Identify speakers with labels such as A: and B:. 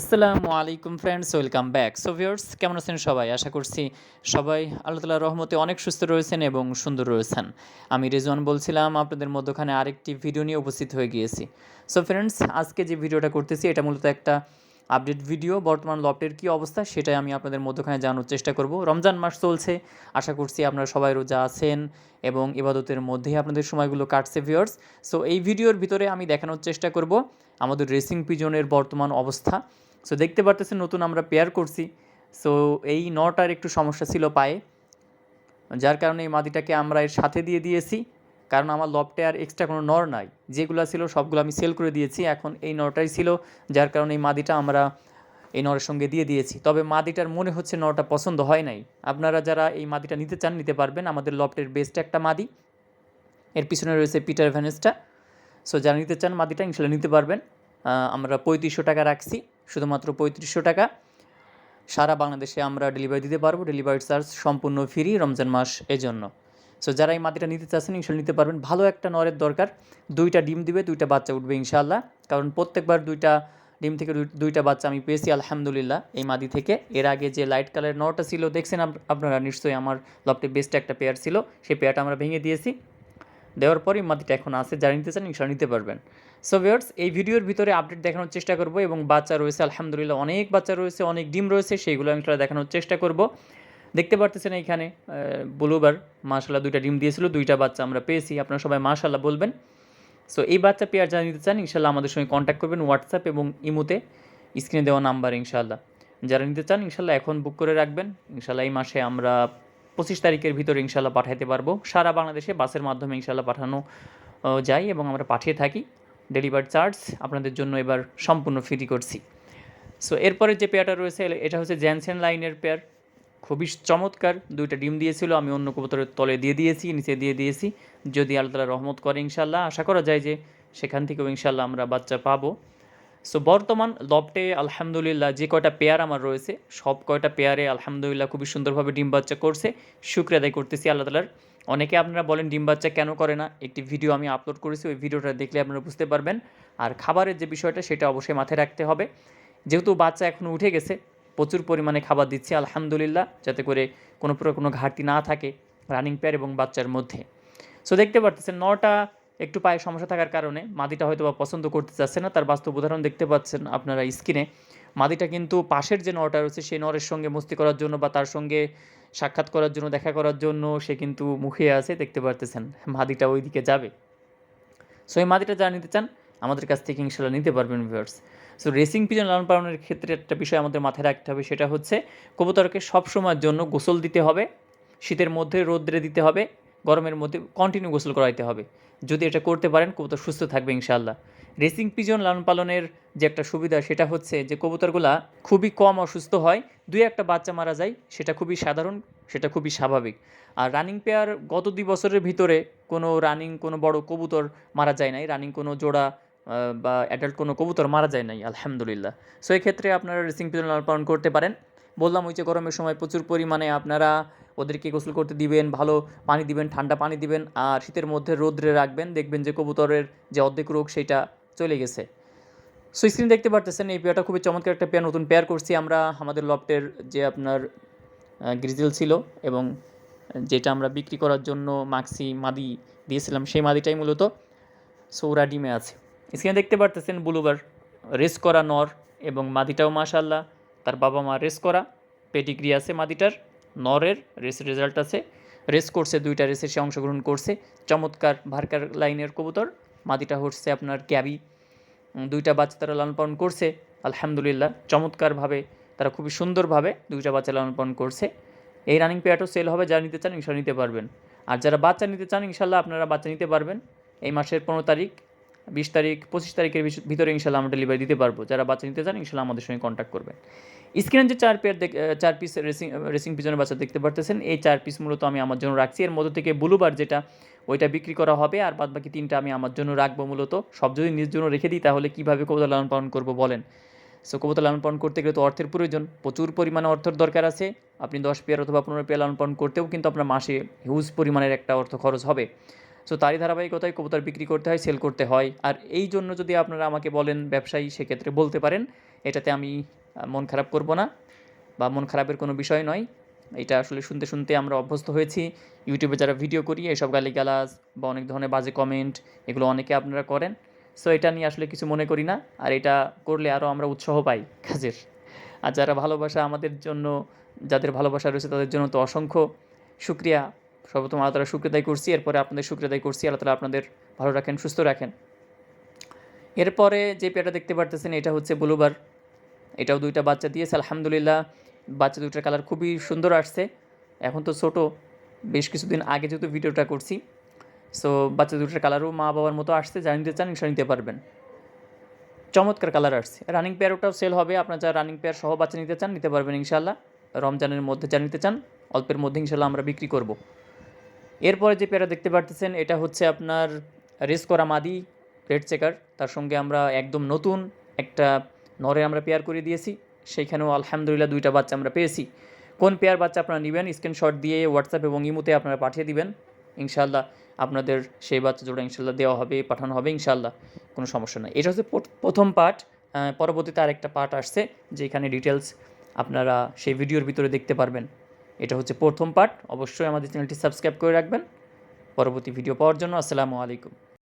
A: আসসালামু আলাইকুম friends welcome back so viewers কেমন আছেন সবাই? আশা করছি সবাই আল্লাহ তালার রহমতে অনেক সুস্থ রয়েছেন এবং সুন্দর রয়েছেন। আমি রেজওয়ান বলছিলাম, আপনাদের মধ্যখানে আরেকটি ভিডিও নিয়ে উপস্থিত হয়ে গিয়েছি। সো ফ্রেন্ডস আজকে যে ভিডিওটা করতেছি, এটা মূলত একটা আপডেট ভিডিও বর্তমান লপটের কী অবস্থা, সেটাই আমি আপনাদের মধ্যখানে জানানোর চেষ্টা করব। রমজান মাস চলছে, আশা করছি আপনারা সবাই রোজা আছেন এবং ইবাদতের মধ্যেই আপনাদের সময়গুলো কাটছে ভিউয়ার্স সো এই ভিডিওর ভিতরে আমি দেখানোর চেষ্টা করব আমাদের রেসিং পিজনের বর্তমান অবস্থা। সো দেখতে পারতেছেন নতুন আমরা পেয়ার করছি। সো এই নটার একটু সমস্যা ছিল পায়ে। যার কারণে এই মাদিটাকে আমরা এর সাথে দিয়ে দিয়েছি। কারণ আমার লপটে আর এক্সট্রা কোনো নর নাই। যেগুলো ছিল সবগুলো আমি সেল করে দিয়েছি। এখন এই নরটাই ছিল, যার কারণে এই মাদিটা আমরা এই নরের সঙ্গে দিয়ে দিয়েছি। তবে মাদিটার মনে হচ্ছে নরটা পছন্দ হয় নাই। আপনারা যারা এই মাদিটা নিতে চান, নিতে পারবেন। আমাদের লপটের বেস্ট একটা মাদি। এর পিছনে রয়েছে পিটার ভ্যানেসটা সো যারা নিতে চান মাদিটা, ইনশাল্লাহ নিতে পারবেন। আমরা পঁয়ত্রিশশো টাকা রাখছি। শুধুমাত্র পঁয়ত্রিশশো টাকা। সারা বাংলাদেশে আমরা ডেলিভারি দিতে পারব। ডেলিভারি চার্জ সম্পূর্ণ ফ্রি রমজান মাস এজন্য। সো যারা এই মাটিটা নিতে চাচ্ছেন, ইনশাল্লাহ নিতে পারবেন। ভালো একটা নরের দরকার। দুইটা ডিম দিবে, দুইটা বাচ্চা উঠবে ইনশাল্লাহ। কারণ প্রত্যেকবার দুইটা ডিম থেকে দুইটা বাচ্চা আমি পেয়েছি, আলহামদুলিল্লাহ, এই মাদি থেকে। এর আগে যে লাইট কালারের নটা ছিল, দেখছেন আপনারা নিশ্চয়ই আমার লপটে বেস্ট একটা পেয়ার ছিল। সেই পেয়ারটা আমরা ভেঙে দিয়েছি। দেওয়ার পরই মাটিটা এখন আছে, যারা নিতে চান ইনশাল্লাহ নিতে পারবেন। সো ভিউয়ার্স এই ভিডিওর ভিতরে আপডেট দেখানোর চেষ্টা করব এবং বাচ্চা রয়েছে, আলহামদুলিল্লাহ অনেক বাচ্চা রয়েছে, অনেক ডিম রয়েছে সেইগুলো আমি দেখানোর চেষ্টা করব। দেখতে পারতেছেন এইখানে ব্লুবার মাশাল্লাহ দুইটা ডিম দিয়েছিল, দুইটা বাচ্চা আমরা পেয়েছি, আপনারা সবাই মাশাল্লাহ বলবেন। সো এই বাচ্চা পেয়ার যারা নিতে চান ইনশাল্লাহ আমাদের সঙ্গে কন্ট্যাক্ট করবেন হোয়াটসঅ্যাপ এবং ইমোতে স্ক্রিনে দেওয়া নাম্বার ইনশাল্লাহ যারা নিতে চান ইনশাল্লাহ এখন বুক করে রাখবেন ইনশাল্লাহ এই মাসে আমরা পঁচিশ তারিখের ভিতরে ইনশাল্লাহ পাঠাতে পারব। সারা বাংলাদেশে বাসের মাধ্যমে ইনশাল্লাহ পাঠানো যায় এবং আমরা পাঠিয়ে থাকি। ডেলিভারি চার্জ আপনাদের জন্য এবার সম্পূর্ণ ফ্রি করছি। সো এরপরে যে পেয়ারটা রয়েছে, এটা হচ্ছে জ্যানসেন লাইনের পেয়ার খুবই চমৎকার, দুইটা ডিম দিয়েছিল, আমি অন্য কবুতরের তলে দিয়ে দিয়েছি, নিচে দিয়ে দিয়েছি। যদি আল্লাহ রহমত করে ইনশাল্লাহ, আশা করা যায় যে সেখান থেকেও ইনশাল্লাহ আমরা বাচ্চা পাবো। সো বর্তমান লপটে আলহামদুলিল্লাহ যে কয়টা পেয়ার আমার রয়েছে, সব কয়টা পেয়ারে আলহামদুলিল্লাহ খুবই সুন্দরভাবে ডিম বাচ্চা করছে। শুক্রিয়া আদায় করতেছি আল্লাহ তালার অনেকে আপনারা বলেন ডিম বাচ্চা কেন করে না? একটি ভিডিও আমি আপলোড করেছি, ওই ভিডিওটা দেখলে আপনারা বুঝতে পারবেন। আর খাবারের যে বিষয়টা, সেটা অবশ্যই মাথায় রাখতে হবে। যেহেতু বাচ্চা এখনও উঠে গেছে, প্রচুর পরিমাণে খাবার দিচ্ছে আলহামদুলিল্লাহ, যাতে করে কোনো প্রকার কোনো ঘাটতি না থাকে রানিং পেয়ার এবং বাচ্চার মধ্যে। সো দেখতে পারতেছেন নটা একটু পায়ে সমস্যা থাকার কারণে মাদিটা হয়তো বা পছন্দ করতে চাচ্ছে না, তার বাস্তব উদাহরণ দেখতে পাচ্ছেন আপনারা স্ক্রিনে। মাদিটা কিন্তু পাশের যে নটা রয়েছে, সেই নরের সঙ্গে মস্তি করার জন্য বা তার সঙ্গে সাক্ষাৎ করার জন্য, দেখা করার জন্য সে কিন্তু মুখে আছে, দেখতে পারতেছেন। মাদিটা ওই দিকে যাবে। সো এই মাদিটা যারা নিতে চান, আমাদের কাছ থেকে ইনশাল্লাহ নিতে পারবেন ভিউয়ার্স সো রেসিং পিজন লালন পালনের ক্ষেত্রে একটা বিষয় আমাদের মাথায় রাখতে হবে, সেটা হচ্ছে কবুতরকে সবসময়ের জন্য গোসল দিতে হবে, শীতের মধ্যে রোদ্রে দিতে হবে গরমের মধ্যে কন্টিনিউ গোসল করাইতে হবে। যদি এটা করতে পারেন, কবুতর সুস্থ থাকবে ইনশাল্লাহ রেসিং পিজন লালন পালনের যে একটা সুবিধা, সেটা হচ্ছে যে কবুতরগুলা খুবই কম অসুস্থ হয়, দুই একটা বাচ্চা মারা যায়, সেটা খুবই সাধারণ, সেটা খুবই স্বাভাবিক। আর রানিং পেয়ার গত দুই বছরের ভিতরে কোনো রানিং কোনো বড় কবুতর মারা যায় নাই রানিং কোনো জোড়া বা অ্যাডাল্ট কোনো কবুতর মারা যায় নাই, আলহামদুলিল্লাহ। সো এক্ষেত্রে আপনারা রেসিং পিজন লালন পালন করতে পারেন। বললাম ওই যে গরমের সময় প্রচুর পরিমাণে আপনারা ওদেরকে গোসল করতে দিবেন, ভালো পানি দিবেন, ঠান্ডা পানি দিবেন আর শীতের মধ্যে রোদ্রে রাখবেন। দেখবেন যে কবুতরের যে অর্ধেক রোগ সেটা চলে গেছে। সো স্ক্রিন দেখতে পারতেছেন, এই পেয়ারটা খুবই চমৎকার একটা পেয়ার। নতুন পেয়ার করছি আমরা। আমাদের লফটের যে আপনার গ্রিজেল ছিল এবং যেটা আমরা বিক্রি করার জন্য মাক্সি মাদি দিয়েছিলাম, সেই মাদিটাই মূলত সৌরা ডিমে আছে। স্ক্রিনে দেখতে পারতেছেন, ব্লুবার রেস করা নর এবং মাদিটাও মাশাল্লাহ তার বাবা মা রেস করা, পেডিগ্রি আছে মাদিটার। নরের রেস রেজাল্ট আছে। রেস করছে, দুইটা রেসে সে অংশগ্রহণ করছে। চমৎকার ভার্কার লাইনের কবুতর। মাদিটা হচ্ছে আপনার ক্যাবি দুইটা বাচ্চা তারা লালন পালন করছে। আলহামদুলিল্লাহ, চমৎকারভাবে তারা খুবই সুন্দরভাবে দুইটা বাচ্চা লালন পালন করছে। এই রানিং পেয়ারটাও সেল হবে, যারা নিতে চান ইনশাল্লাহ নিতে পারবেন। আর যারা বাচ্চা নিতে চান ইনশাল্লাহ আপনারা বাচ্চা নিতে পারবেন। এই মাসের পনেরো তারিখ বিশ তারিখ, পঁচিশ তারিখের ভিতরে ইনশাল্লাহ আমরা ডেলিভারি দিতে পারব। যারা বাচ্চা নিতে চান, ইনশাল্লাহ আমাদের সঙ্গে কন্ট্যাক্ট করবেন। স্ক্রিনে যে চার পেয়ার চার পিস রেসিং রেসিং পিছনে বাচ্চা দেখতে পারতেছেন, এই চার পিস মূলত আমি আমার জন্য রাখছি। এর মধ্যে থেকে ব্লুবার যেটা, ওইটা বিক্রি করা হবে, আর বাদ বাকি তিনটা আমি আমার জন্য রাখব মূলত। সব যদি নিজের জন্য রেখে দিই, তাহলে কীভাবে কবুতর লালন পালন করব বলেন? সো কবুতর লালন পালন করতে গেলে তো অর্থের প্রয়োজন। প্রচুর পরিমাণে অর্থের দরকার আছে। আপনি দশ পেয়ার অথবা পনেরো পেয়ার লালন পালন করতেও কিন্তু আপনার মাসে হিউজ পরিমাণের একটা অর্থ খরচ হবে। সো তারই ধারাবাহিকতায় কবুতর বিক্রি করতে হয় সেল করতে হয়। আর এই জন্য যদি আপনারা আমাকে বলেন ব্যবসায়ী, সেক্ষেত্রে বলতে পারেন, এটাতে আমি মন খারাপ করব না বা মন খারাপের কোনো বিষয় নয়। এটা আসলে শুনতে শুনতে আমরা অভ্যস্ত হয়েছি। ইউটিউবে যারা ভিডিও করি, এসব গালিগালাজ বা অনেক ধরনের বাজে কমেন্ট এগুলো অনেকে আপনারা করেন। সো এটা নিয়ে আসলে কিছু মনে করি না। আর এটা করলে আরও আমরা উৎসাহ পাই কাজের। আর যারা ভালোবাসা আমাদের জন্য, যাদের ভালোবাসা রয়েছে তাদের জন্য তো অসংখ্য শুক্রিয়া। সর্বপ্রথম আল্লাহ তালা শুক্রিয়াদায় করছি। এরপরে আপনাদের শুক্রিয়াদায় করছি। আল্লাহ তালা আপনাদের ভালো রাখেন, সুস্থ রাখেন। এরপরে যে পেয়াটা দেখতে পারতেছেন, এটা হচ্ছে ব্লুবার। এটাও দুইটা বাচ্চা দিয়েছে, আলহামদুলিল্লাহ। বাচ্চা দুইটার কালার খুবই সুন্দর আসছে। এখন তো ছোটো, বেশ কিছুদিন আগে যেহেতু ভিডিওটা করছি। সো, বাচ্চা দুটোর কালারও মা বাবার মতো আসছে যা নিতে চান ইনশা নিতে পারবেন। চমৎকার কালার আসছে। রানিং পেয়ার ওটাও সেল হবে, আপনার যারা রানিং পেয়ার সহ বাচ্চা নিতে চান, নিতে পারবেন ইনশাল্লাহ রমজানের মধ্যে যা নিতে চান, অল্পের মধ্যে ইনশাল্লাহ আমরা বিক্রি করব। এরপরে যে পেয়ারা দেখতে পারতেছেন, এটা হচ্ছে আপনার রেস করা মাদি রেড চেকার। তার সঙ্গে আমরা একদম নতুন একটা নরে আমরা পেয়ার করে দিয়েছি। সেইখানেও আলহামদুলিল্লাহ দুইটা বাচ্চা আমরা পেয়েছি। কোন পেয়ার বাচ্চা আপনারা নেবেন, স্ক্রিনশট দিয়ে হোয়াটসঅ্যাপ এবং ইমুতে আপনারা পাঠিয়ে দিবেন। ইনশাল্লাহ আপনাদের সেই বাচ্চা জোড়া ইনশাল্লাহ দেওয়া হবে, পাঠানো হবে ইনশাল্লাহ কোনো সমস্যা নেই। এটা হচ্ছে প্রথম পার্ট। পরবর্তীতে আরেকটা পার্ট আসছে, যেখানে ডিটেলস আপনারা সেই ভিডিওর ভিতরে দেখতে পারবেন। এটা হচ্ছে প্রথম পার্ট অবশ্যই আমাদের চ্যানেলটি সাবস্ক্রাইব করে রাখবেন। পরবর্তী ভিডিও পাওয়ার জন্য আসসালামু আলাইকুম।